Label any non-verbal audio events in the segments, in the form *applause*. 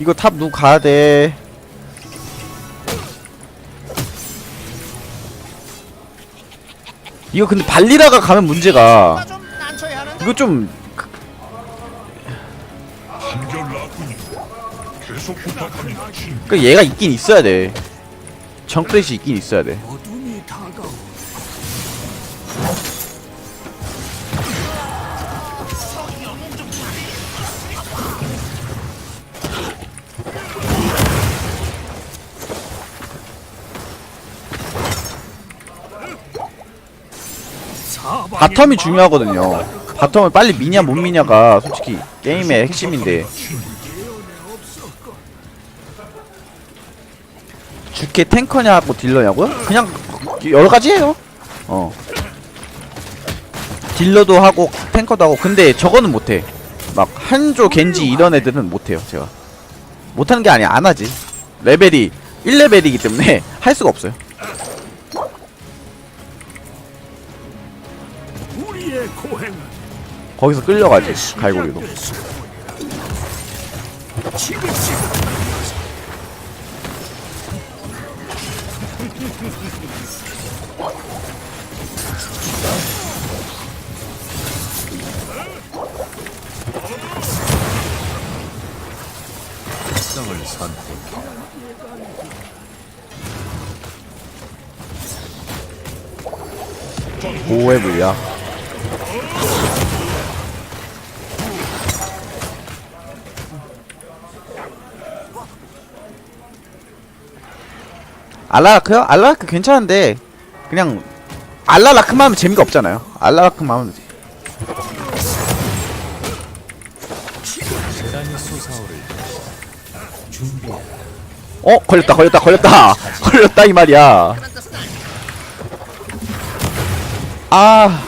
이거 탑 누구 가야 돼? 이거 근데 발리라가 가면 문제가 이거 좀 한결났군요. 계속 부탁합니다. 친. 그 얘가 있긴 있어야 돼. 정크렛이 있긴 있어야 돼. 바텀이 중요하거든요. 바텀을 빨리 미냐 못 미냐가 솔직히 게임의 핵심인데 주캐 탱커냐고 딜러냐고요? 그냥 여러 가지예요. 어. 딜러도 하고 탱커도 하고 근데 저거는 못해. 막 한조 겐지 이런 애들은 못해요 제가. 못하는 게 아니야 안 하지. 레벨이 1레벨이기 때문에 *laughs* 할 수가 없어요. 거기서 끌려가지 갈고리도. 지그시 보호해 물약. 알라라크요? 알라라크 괜찮은데 그냥 알라라크만 하면 재미가 없잖아요. 알라라크만 하면. 어 걸렸다 걸렸다 걸렸다 *laughs* 걸렸다 이 말이야. 아.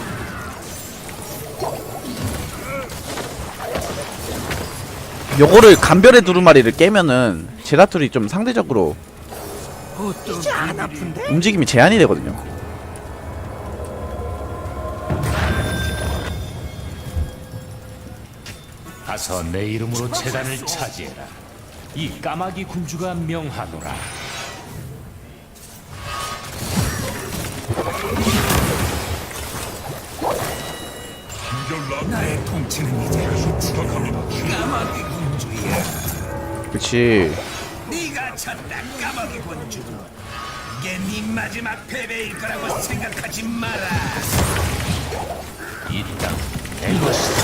요거를 간별의 두루마리를 깨면은 제라툴이 좀 상대적으로 이제 안 아픈데 움직임이 제한이 되거든요. 가서 내 이름으로 재단을 차지해라. 이 까마귀 군주가 명하노라. 나의 통치는 이제 부탁합니다. 까마귀 군주야 그치. 네가 졌다 까마귀 군주 이게 네 마지막 패배일 거라고 생각하지 마라 이땅 내 것이다.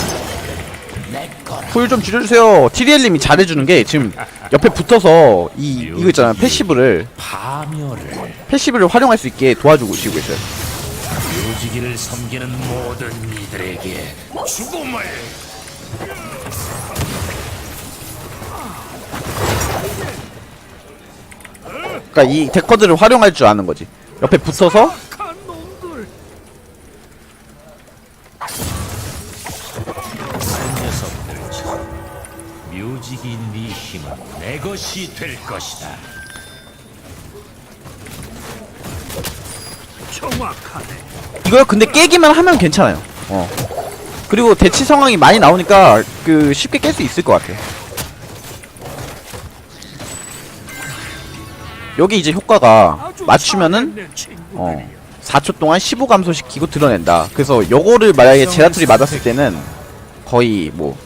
내 거라. 쿨좀 줄여주세요. TDL님이 잘해주는 게 지금 옆에 붙어서 이 이거 있잖아요. 패시브를 파멸을 패시브를 활용할 수 있게 도와주고 지고 있어요. 묘지기를 섬기는 모든 이들에게 죽음을 그러니까 이 데커드를 활용할 줄 아는 거지. 옆에 붙어서 묘지기 네 힘은 내 것이 될 것이다. 정확하네 이걸 근데 깨기만 하면 괜찮아요. 어. 그리고 대치 상황이 많이 나오니까 그 쉽게 깰 수 있을 것 같아요. 여기 이제 효과가 맞추면은. 어 4초 동안 15 감소시키고 드러낸다. 그래서 요거를 만약에 제라툴이 맞았을 때는 거의 뭐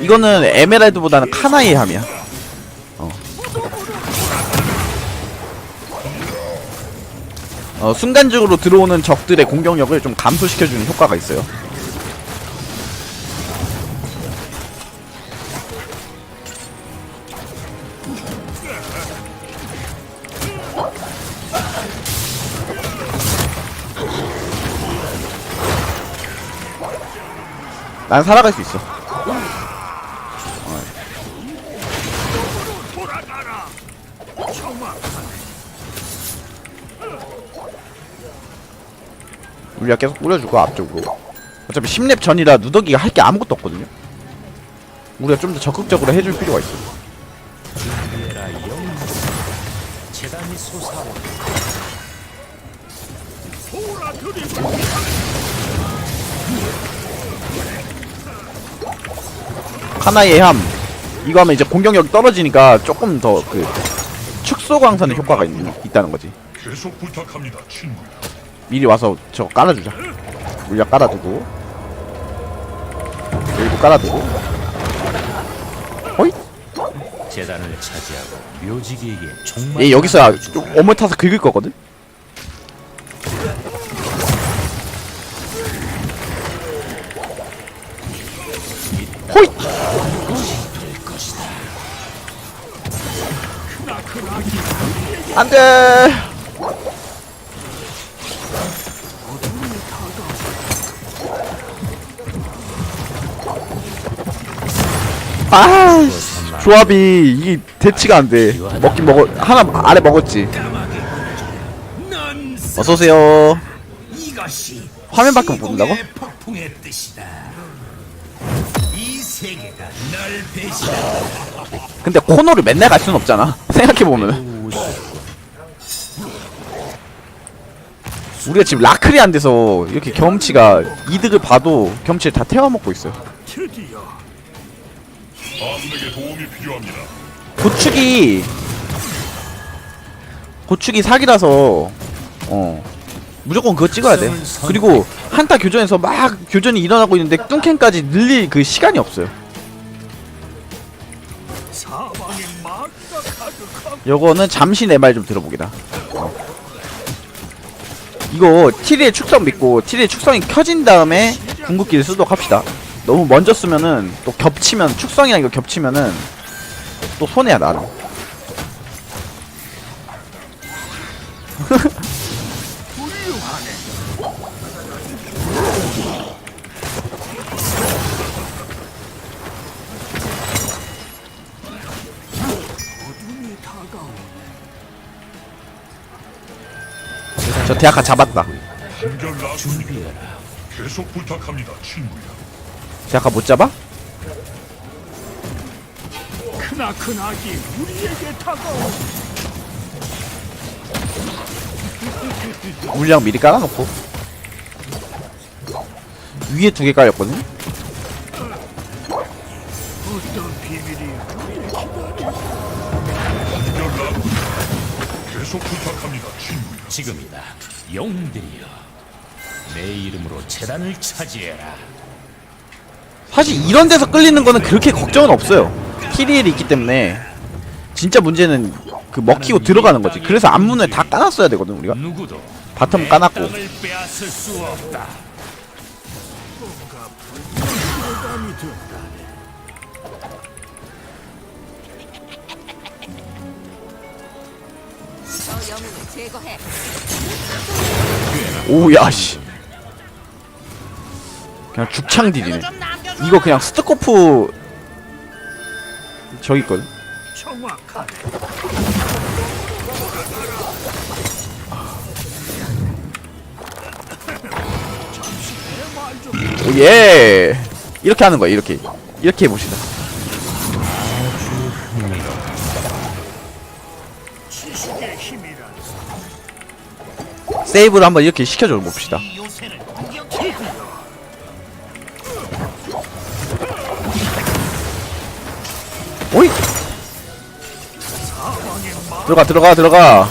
이거는 에메랄드보다는 카나이의 함이야. 어. 어, 순간적으로 들어오는 적들의 공격력을 좀 감소시켜주는 효과가 있어요. 난 살아갈 수 있어. 우리가 계속 뿌려주고 앞쪽으로. 어차피 10렙 전이라 누더기가 할 게 아무것도 없거든요. 우리가 좀 더 적극적으로 해줄 필요가 있어. 하나의 함. 이거 하면 이제 공격력이 떨어지니까 조금 더 그 축소 광선의 효과가 있, 있다는 거지. 계속 부탁합니다, 친구야. 미리 와서 저거 깔아주자. 물약 깔아두고. 여기도 깔아두고. 호잇 재단을 차지하고 묘지기에게 정말 얘 여기서 좀 어물 타서 긁을 거거든 안돼. 아 조합이 이게 대치가 안돼. 먹긴 먹어 하나 아래 먹었지. 넌 어서오세요. 화면밖에 못 본다고? 근데 코너를 맨날 갈 수는 없잖아. *laughs* 생각해보면 우리가 지금 라클이 안 돼서 이렇게 경험치가 이득을 봐도 경험치를 다 태워먹고 있어요. 고축이 고축이 사기라서 어 무조건 그거 찍어야 돼. 그리고 한타 교전에서 막 교전이 일어나고 있는데 뚱캔까지 늘릴 그 시간이 없어요. 요거는 잠시 내 말 좀 들어보기다. 어. 이거 티리의 축성 믿고 티리의 축성이 켜진 다음에 궁극기를 쓰도록 합시다. 너무 먼저 쓰면은 또 겹치면 축성이랑 이거 겹치면은 또 손해야 나는 *laughs* 저 대학가 잡았다 한결 계속 부탁합니다, 친구야. 대학가 못 잡아? 크나큰 악이 우리에게 다가오 물량 미리 깔아놓고 위에 두 개 깔렸거든? 어떤 비밀이 한결 라군이 계속 부탁합니다, 친구야. 지금이다. 영웅들이여 내 이름으로 재단을 차지해라. 사실 이런 데서 끌리는 거는 그렇게 걱정은 없어요. 키리엘이 있기 때문에 진짜 문제는 그 먹히고 들어가는 거지. 그래서 앞문을 다 까놨어야 되거든 우리가. 누구도 바텀 내 까놨고 영웅을 제거해. 오 야 씨. 그냥 죽창 딜이네. 이거 그냥 스트코프 저기 있거든. 정확하네. 오예. 이렇게 하는 거야 이렇게. 이렇게 해봅시다 세이브를 한번 이렇게 시켜줘 봅시다. 오이! 들어가 들어가 들어가.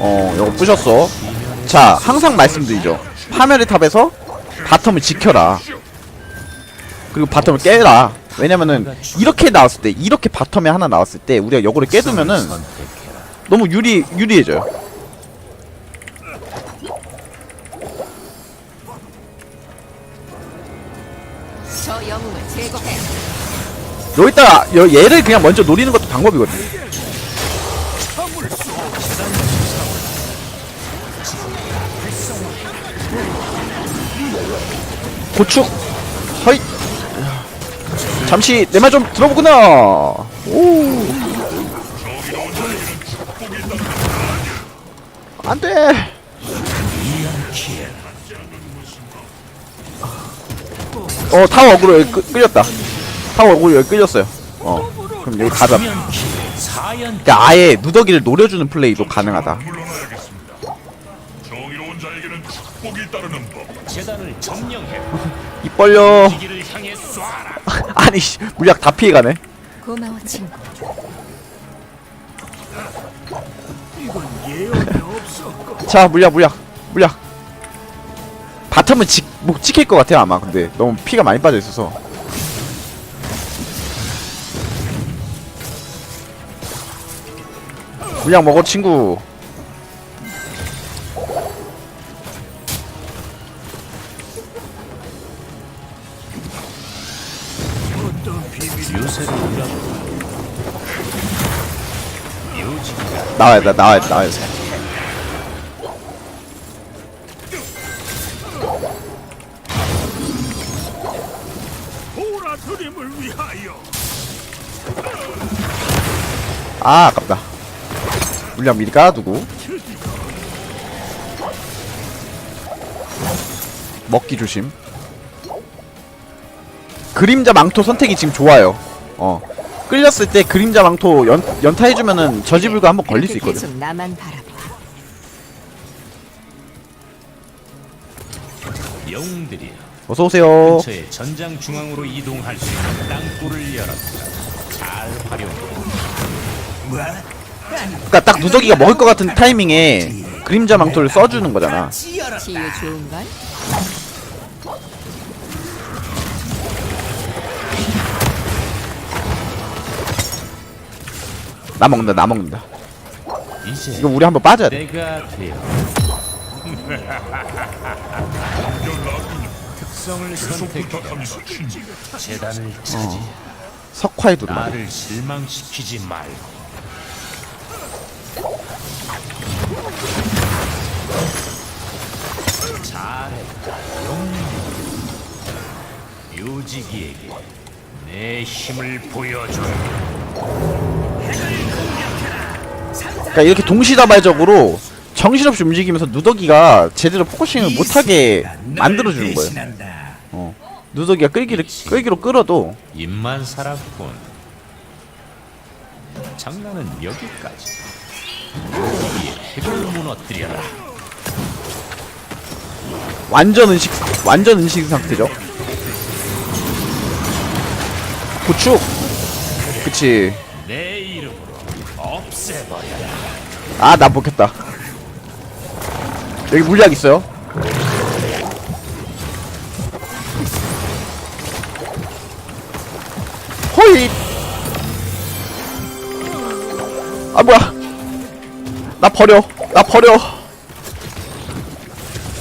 어 이거 부셨어 자 항상 말씀드리죠 파멸의 탑에서 바텀을 지켜라 그리고 바텀을 깨라 왜냐면은 이렇게 나왔을 때 이렇게 바텀에 하나 나왔을 때 우리가 요거를 깨두면은 너무 유리 유리해져요. 여기다가 여- 얘를 그냥 먼저 노리는 것도 방법이거든. 고축. 허이. 잠시 내 말 좀 들어보구나. 오. 안돼. 어 타워 어그로 여기 끌, 끌렸다. 타워 어그로 여기 끌렸어요. 어 그럼 여기 가자. 그러니까 아예 누더기를 노려주는 플레이도 가능하다. 쏴라. *laughs* 아니 씨, 물약 다 피해가네. 고마워 친구. 자 물약 물약 물약. 바텀은 지, 목 찍힐 것 같아요 아마 근데 너무 피가 많이 빠져 있어서. 물약 먹어 친구. 나와야 돼 나와야 돼 나와야 돼. 아 아깝다. 물약 미리 깔아두고. 먹기 조심. 그림자 망토 선택이 지금 좋아요. 어. 끌렸을 때 그림자 망토 연, 연타해주면은 저지불가 한번 걸릴 수 있거든. 계속 나만 바라봐. 영웅들이여 어서오세요. 전장 중앙으로 이동할 수 있는 땅굴을 열었다. 잘 활용해. 뭐? 그니까 딱 누더기가 먹을 것 같은 타이밍에 그림자 망토를 써주는 거잖아. 치유 좋은 걸? 나 먹는다, 나 먹는다. 이제 이거 우리 한번 빠져야 돼. 내가 되어 *laughs* 특성을 선택. 재단을 차지 석화의 두루마. 나를 실망시키지 말고 잘했다 용기 묘지기에게 내 힘을 보여줘 그러니까 이렇게 동시다발적으로 정신없이 움직이면서 누더기가 제대로 포커싱을 못하게 만들어주는 거예요. 대신한다. 누더기가 끌기를 끌기로 끌어도 입만 살았군 장난은 여기까지 여기에 핵을 무너뜨려라 완전 은식 완전 은식 상태죠. 고축. 그치. 내 이름으로 없애버려라 아, 나 먹겠다. 여기 물약 있어요. 호이. 아 뭐야? 나 버려. 나 버려.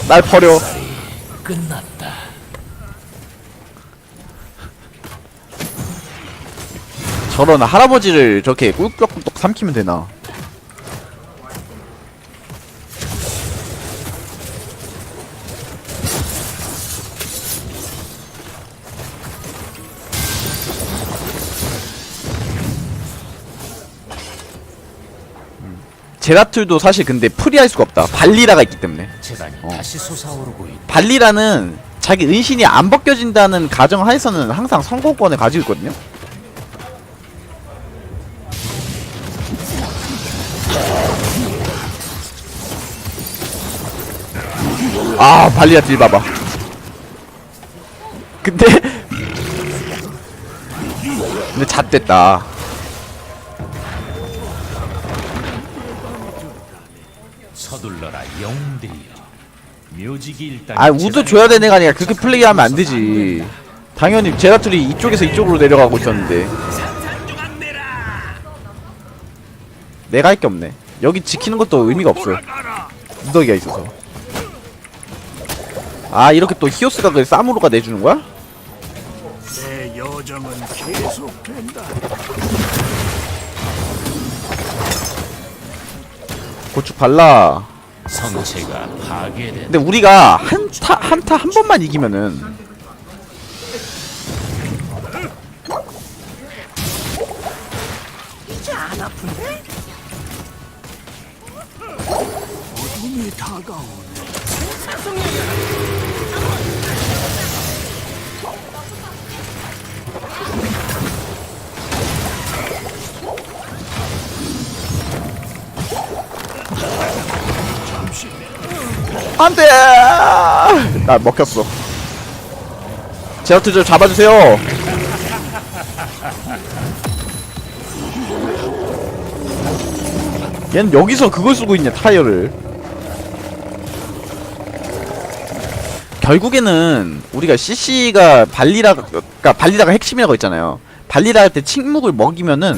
날 버려. 끝났다 저런 할아버지를 저렇게 꿀꺽꿀꺽 삼키면 되나? 제라툴도 사실 근데 프리할 수가 없다. 발리라가 있기 때문에. 재단이 어. 다시 솟아오르고 있다 발리라는 자기 은신이 안 벗겨진다는 가정 하에서는 항상 성공권을 가지고 있거든요. 아 발리라 딜 봐봐. 근데 *laughs* 근데 잣됐다. 서둘러라 영웅들이여 묘지기 일단 아 우드 줘야 되는 거 아니야. 그렇게 플레이하면 안 되지. 당연히 제라툴이 이쪽에서 이쪽으로 내려가고 있었는데. 내가 할 게 없네. 여기 지키는 것도 의미가 없어요. 돌아가라 무더기가 있어서. 아 이렇게 또 히오스가 그 사무로가 내주는 거야? 내 여정은 계속된다 고축 발라. 성체가 파괴된 근데 우리가 한타 한타 한 번만 이기면은 어둠이 다가오네 안돼! 나 먹혔어. 제라트 좀 잡아주세요. 얘는 여기서 그걸 쓰고 있냐 타이어를. 결국에는 우리가 CC가 발리라가 그러니까 발리라가 핵심이라고 했잖아요. 발리라 할 때 침묵을 먹이면은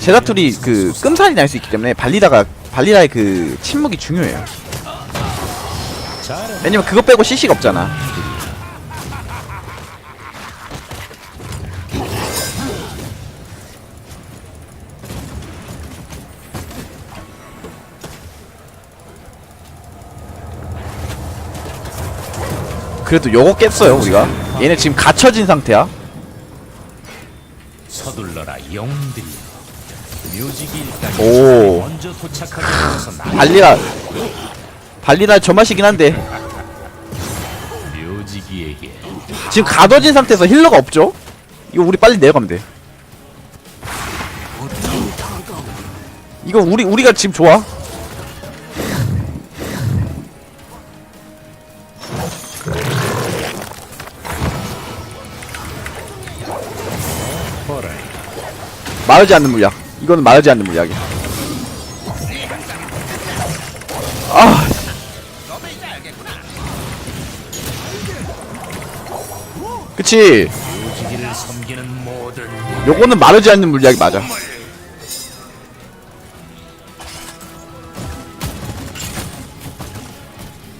제라툴이 그 끔살이 날 수 있기 때문에 발리라가 발리라의 그 침묵이 중요해요. 왜냐면 그거 빼고 CC가 없잖아. 그래도 요거 깼어요 우리가. 얘네 지금 갇혀진 상태야. 서둘러라 일단 오. 발리라. 발리라 저 맛이긴 한데. 지금 가둬진 상태에서 힐러가 없죠? 이거 우리 빨리 내려가면 돼. 이거 우리 우리가 지금 좋아? 마르지 않는 물약 이거는 마르지 않는 물약이야. 아 그치? 요거는 마르지 않는 물약이 맞아.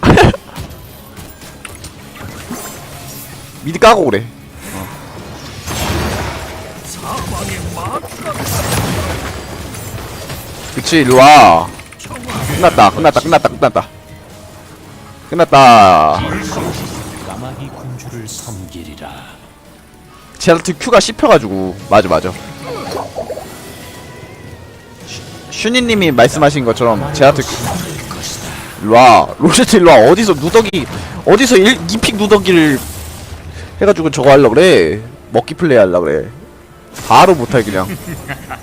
*laughs* 미드 까고 그래. 마귀가 그치 일로와. 끝났다 끝났다 끝났다 끝났다. 끝났다. 까마귀 군주를 섬기리라. 제라트 Q가 씹혀가지고. 맞아 맞아. 슈- 슈니님이 말씀하신 것처럼 제라트 Q. 일로와. 로제트 일로와. 어디서 누더기 어디서 1, 2픽 누더기를 해가지고 저거 하려 그래? 먹기 플레이 하려 그래. 바로 못할 그냥 *laughs*